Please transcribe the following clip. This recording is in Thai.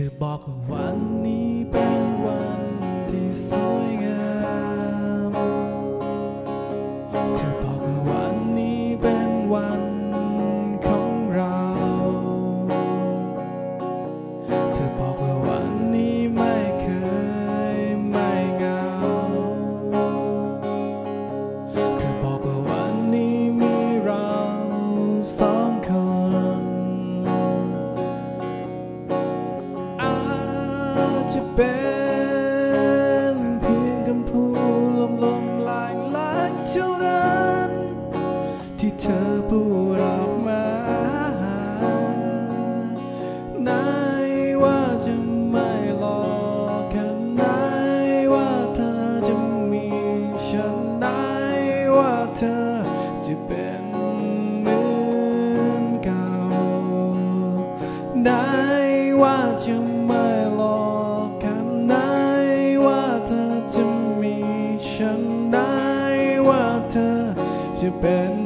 ธอบอกว่าวันนี้เป็นวันที่สว จจะเป็นเพียงคำพูดลมลมๆลางลางๆเท่านั้น ที่เธอพูดออกมาไหนว่าจะไม่หลอกกันไหนว่าเธอจะมีฉันไหนว่าเธอจะเป็นเหมือนเก่าได้ว่าจะไม่หลอก อจ